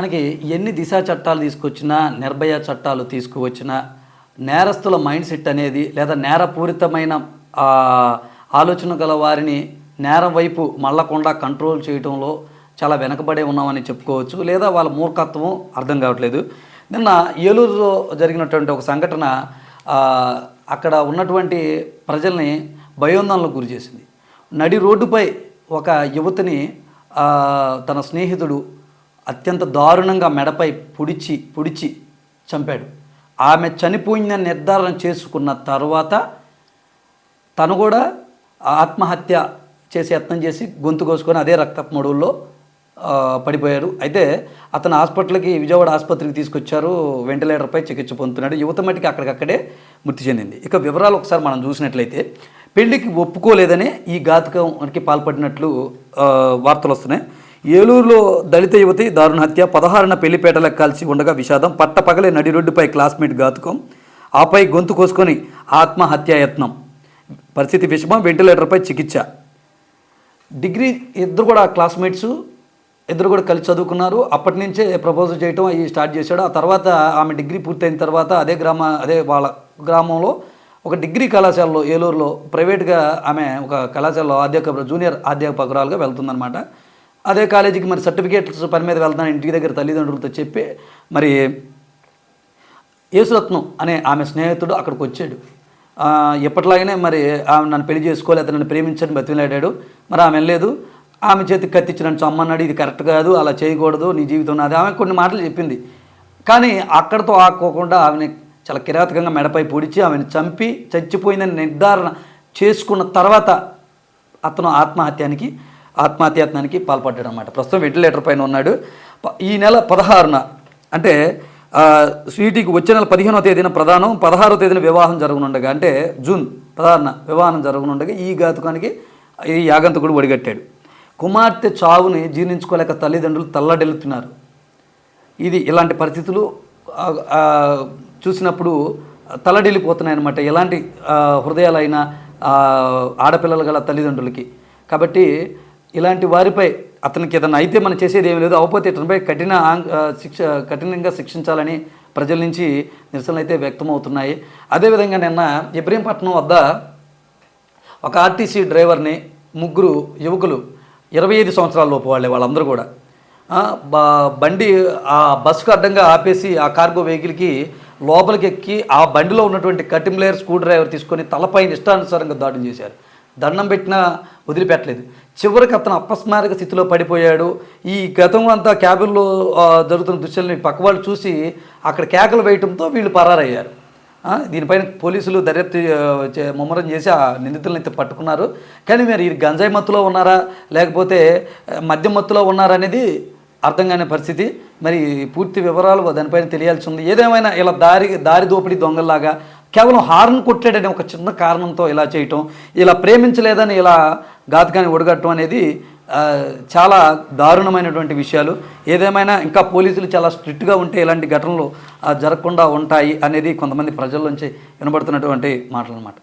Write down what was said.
మనకి ఎన్ని దిశా చట్టాలు తీసుకొచ్చినా నిర్భయ చట్టాలు తీసుకువచ్చినా నేరస్తుల మైండ్ సెట్ అనేది లేదా నేరపూరితమైన ఆలోచన గల వారిని నేరం వైపు మళ్ళకుండా కంట్రోల్ చేయడంలో చాలా వెనకబడే ఉన్నామని చెప్పుకోవచ్చు లేదా వాళ్ళ మూర్ఖత్వం అర్థం కావట్లేదు. నిన్న ఏలూరులో జరిగినటువంటి ఒక సంఘటన అక్కడ ఉన్నటువంటి ప్రజల్ని భయోందనలకు గురి చేసింది. నడి రోడ్డుపై ఒక యువతిని తన స్నేహితుడు అత్యంత దారుణంగా మెడపై పొడిచి పొడిచి చంపాడు. ఆమె చనిపోయిందని నిర్ధారణ చేసుకున్న తర్వాత తను కూడా ఆత్మహత్య చేసి యత్నం చేసి గొంతు కోసుకొని అదే రక్తపు మడువుల్లో పడిపోయారు అయితే అతను హాస్పిటల్కి విజయవాడ ఆసుపత్రికి తీసుకొచ్చారు. వెంటిలేటర్పై చికిత్స పొందుతున్నాడు. యువత మట్టికి అక్కడికక్కడే మృతి చెందింది. ఇక వివరాలు ఒకసారి మనం చూసినట్లయితే పెళ్ళికి ఒప్పుకోలేదని ఈ ఘాతకానికి పాల్పడినట్లు వార్తలు వస్తున్నాయి. ఏలూరులో దళిత యువతి దారుణ హత్య పదహారున పెళ్ళిపేటలకు కలిసి ఉండగా విషాదం పట్టపగలే నడి రోడ్డుపై క్లాస్మేట్ ఘాతుకం ఆపై గొంతు కోసుకొని ఆత్మహత్యాయత్నం పరిస్థితి విషమం వెంటిలేటర్పై చికిత్స. డిగ్రీ ఇద్దరు కూడా క్లాస్మేట్స్ ఇద్దరు కూడా కలిసి చదువుకున్నారు. అప్పటి నుంచే ప్రపోజల్ చేయటం అవి స్టార్ట్ చేశాడు. ఆ తర్వాత ఆమె డిగ్రీ పూర్తయిన తర్వాత అదే గ్రామ అదే వాళ్ళ గ్రామంలో ఒక డిగ్రీ కళాశాలలో ఏలూరులో ప్రైవేట్గా ఆమె ఒక కళాశాలలో అధ్యాపక జూనియర్ అధ్యాపకురాలుగా వెళ్తుందన్నమాట. అదే కాలేజీకి మరి సర్టిఫికేట్స్ పని మీద వెళ్తాను ఇంటి దగ్గర తల్లిదండ్రులతో చెప్పి మరి యేసురత్నం అనే ఆమె స్నేహితుడు అక్కడికి వచ్చాడు. ఆ, ఎప్పటిలాగానే మరి ఆమె నన్ను పెళ్ళి చేసుకోవాలి అతను నన్ను ప్రేమించని బతిలాడాడు మరి ఆమె వెళ్ళలేదు. ఆమె చేతికి కత్తిచ్చి నన్ను చమ్మన్నాడు. ఇది కరెక్ట్ కాదు అలా చేయకూడదు నీ జీవితం నాది. ఆమె కొన్ని మాటలు చెప్పింది. కానీ అక్కడతో ఆకోకుండా ఆమెని చాలా కిరాతకంగా మెడపై పొడిచి ఆమెను చంపి చచ్చిపోయిందని నిర్ధారణ చేసుకున్న తర్వాత అతను ఆత్మహత్యానికి ఆత్మహత్యాత్నానికి పాల్పడ్డాడు అనమాట ప్రస్తుతం వెంటిలేటర్ పైన ఉన్నాడు. ప- ఈ నెల పదహారున అంటే స్వీటీకి వచ్చే నెల పదిహేనవ తేదీన ప్రధానం పదహారవ తేదీన వివాహం జరగనుండగా అంటే జూన్ పదహారున వివాహం జరగనుండగా ఈ ఘాతుకానికి ఈ యాగంతకుడు ఒడిగట్టాడు. కుమార్తె చావుని జీర్ణించుకోలేక తల్లిదండ్రులు తల్లడెలుతున్నారు ఇది ఇలాంటి పరిస్థితులు చూసినప్పుడు తలడిల్లిపోతున్నాయి అనమాట ఎలాంటి హృదయాలైన ఆడపిల్లలు గల తల్లిదండ్రులకి. కాబట్టి ఇలాంటి వారిపై అతనికి ఏదైనా అయితే మనం చేసేది ఏమీ లేదు. అవపోతే ఇతనిపై కఠిన శిక్ష కఠినంగా శిక్షించాలని ప్రజల నుంచి నిరసనలు అయితే వ్యక్తమవుతున్నాయి. అదేవిధంగా నిన్న ఇబ్రహీంపట్నం వద్ద ఒక ఆర్టీసీ డ్రైవర్ని ముగ్గురు యువకులు ఇరవై ఐదు సంవత్సరాల లోపు వాళ్ళే వాళ్ళందరూ కూడా బండి ఆ బస్సుకు అడ్డంగా ఆపేసి ఆ కార్గో వెహికల్కి లోపలికి ఎక్కి ఆ బండిలో ఉన్నటువంటి కటింబ్లేయర్ స్క్రూ డ్రైవర్ తీసుకొని తలపైన ఇష్టానుసారంగా దాడులు చేశారు. దండం పెట్టినా వదిలిపెట్టలేదు. చివరికి అతను అపస్మారక స్థితిలో పడిపోయాడు. ఈ గతంలో అంతా క్యాబిన్లో జరుగుతున్న దృశ్యాలని పక్క వాళ్ళు చూసి అక్కడ కేకలు వేయటంతో వీళ్ళు పరారయ్యారు. దీనిపైన పోలీసులు దర్యాప్తు చే- ముమ్మరం చేసి ఆ నిందితులను అయితే పట్టుకున్నారు. కానీ మీరు ఈ గంజాయి మత్తులో ఉన్నారా? లేకపోతే మద్యం మత్తులో ఉన్నారా అనేది అర్థం కాని పరిస్థితి. మరి పూర్తి వివరాలు దానిపైన తెలియాల్సి ఉంది. ఏదేమైనా ఇలా దారి దారి దోపిడీ దొంగల్లాగా కేవలం హార్న్ కొట్టాడనే ఒక చిన్న కారణంతో ఇలా చేయటం ఇలా ప్రేమించలేదని ఇలా ఘాతకాన్ని ఒడగట్టడం అనేది చాలా దారుణమైనటువంటి విషయాలు. ఏదేమైనా ఇంకా పోలీసులు చాలా స్ట్రిక్ట్గా ఉంటే ఇలాంటి ఘటనలు జరగకుండా ఉంటాయి అనేది కొంతమంది ప్రజల నుంచి వినబడుతున్నటువంటి మాటలు అన్నమాట